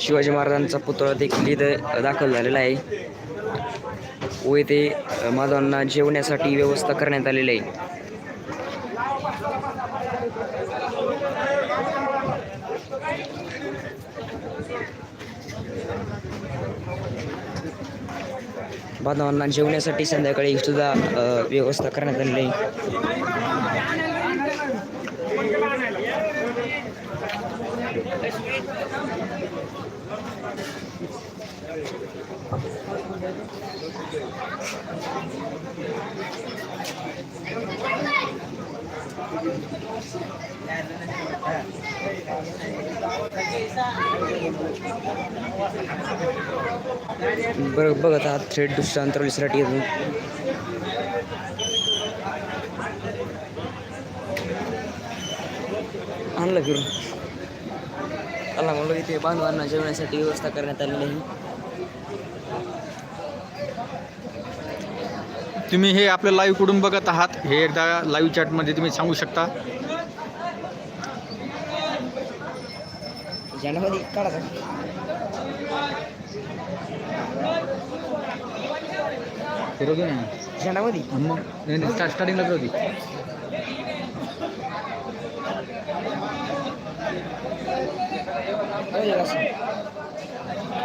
शिवाजी महाराजांचा पुतळा देखील इथं दाखल झालेला आहे. व येथे माधवांना जेवण्यासाठी व्यवस्था करण्यात आलेली आहे. बांधवांना जेवण्यासाठी संध्याकाळी सुद्धा व्यवस्था करण्यात आलेली आहे. बरं बघत आहात थेट दुसऱ्या अंतरावलीसाठी येतो. आणलं फिरून. म्हणलं इथे बांधवांना जेवण्यासाठी व्यवस्था करण्यात आलेली आहे. तुम्ही हे आपलं लाईव्ह कुठून बघत आहात. हे एकदा लाईव्ह चॅटमध्ये तुम्ही सांगू शकता. स्टार्टिंगला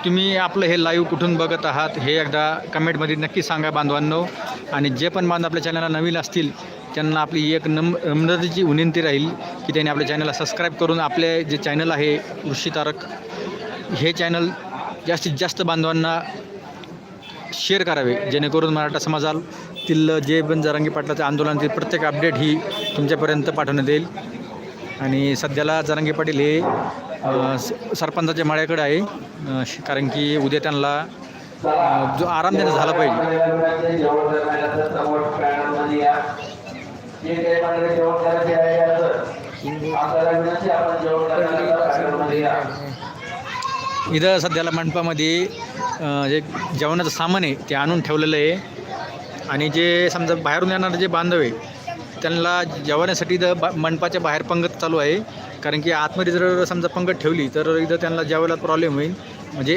तुम्ही आपलं हे लाईव्ह कुठून बघत आहात हे एकदा कमेंटमध्ये नक्की सांगा बांधवांनो. आणि जे पण बांधव आपल्या चॅनलला नवीन असतील त्यांना आपली एक नम नम्रतेची विनंती राहील की त्यांनी आपल्या चॅनलला सबस्क्राईब करून आपले जे चॅनल आहे ऋषी तारक हे चॅनल जास्तीत जास्त बांधवांना शेअर करावे. जेणेकरून मराठा समाजातील जे पण जरांगी पाटलाचं आंदोलनातील प्रत्येक अपडेट ही तुमच्यापर्यंत पाठवण्यात येईल. आणि सध्याला जरांगी पाटील हे स- सरपंचाच्या माळ्याकडे आहे. श- कारण की उद्या त्यांना जो आराम त्यांना झाला पाहिजे. इथं सध्याला मंडपामध्ये जे जेवणाचं सामान आहे ते आणून ठेवलेलं आहे. आणि जे समजा बाहेरून येणारे जे बांधव आहे त्यांना जेवण्यासाठी इथं बा मंडपाच्या बाहेर पंगत चालू आहे. कारण की आतमध्ये जर समजा पंगत ठेवली तर इथं त्यांना जेवायला प्रॉब्लेम होईल. म्हणजे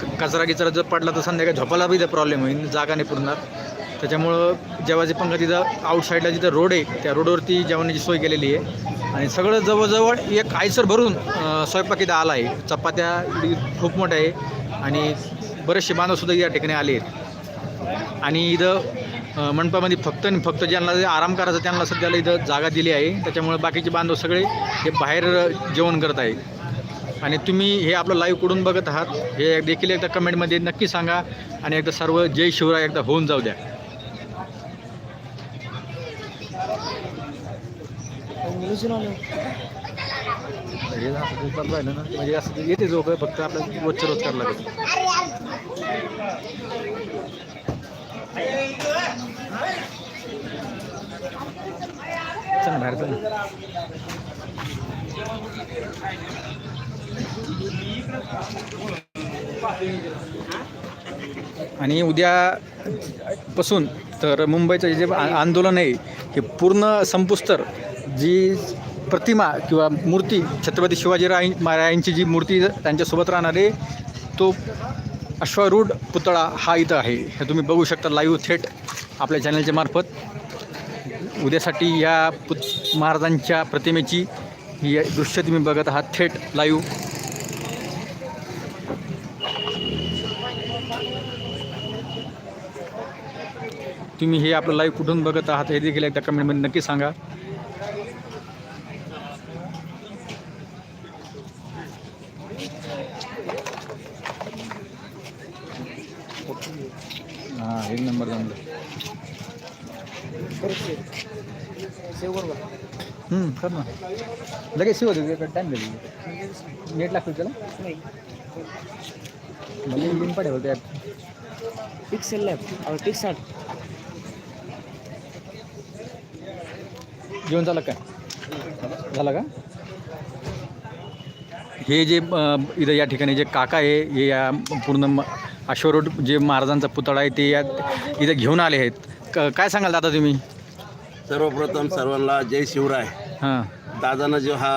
क- कचरा गिचरा जर पडला तर संध्याकाळी झोपायला बी इथं प्रॉब्लेम होईल. जागा नाही पुरणार. त्याच्यामुळं जेव्हाची पंगत तिथं आउटसाईडला जिथं रोड आहे त्या रोडवरती जेवणाची सोय केलेली आहे. आणि सगळं जवळजवळ एक आयसर भरून स्वयंपाक इथं आला आहे. चपात्या खूप मोठ्या आहे. आणि बरेचसे बांधवसुद्धा या ठिकाणी आले आहेत. आणि इथं मंडपामध्ये फक्त आणि फक्त ज्यांना आराम करायचं त्यांना सध्याला इथं जागा दिली आहे. त्याच्यामुळे बाकीचे बांधव सगळे हे बाहेर जेवण करत आहे आणि तुम्ही हे आपलं लाईव्ह कुठून बघत आहात हे देखील एकदा कमेंटमध्ये नक्की सांगा आणि एकदा सर्व जय शिवराय एकदा होऊन जाऊ द्या. म्हणजे असं ते येते जो फक्त आपल्याला रोजच्या रोज करायला लागेल चल बाहेर चल आणि उद्यापासून तर मुंबईचं जे आंदोलन आहे हे पूर्ण संपुस्तर जी प्रतिमा किंवा मूर्ती छत्रपती शिवाजीराय महाराजांची जी मूर्ती त्यांच्यासोबत राहणारे तो अश्वारूढ पुतळा हा इथं आहे. हे तुम्ही बघू शकता लाईव्ह थेट आपल्या चॅनलच्या मार्फत. उद्यासाठी या पुत महाराजांच्या प्रतिमेची ही दृश्य तुम्ही बघत आहात. थेट लाईव्ह तुम्ही हे आपलं लाईव्ह कुठून बघत आहात हे देखील एकदा कमेंटमध्ये नक्की सांगा. हां एक नंबर जमलं. कर ना. लगेच शिवत होते टाईम लागेल नेट लागतो त्याला? म्हणजे लिंक पाठव त्यात पिक्सेल लॅब पिक्साट जेवण झालं काय? झालं का? हे जे इथं या ठिकाणी जे काका आहे हे या पूर्ण अश्वरोड जे महाराजांचा पुतळा आहे ते या इथं घेऊन आले आहेत. क- काय सांगाल दादा तुम्ही? सर्वप्रथम सर्वांना जय शिवराय. हां. दादानं जो हा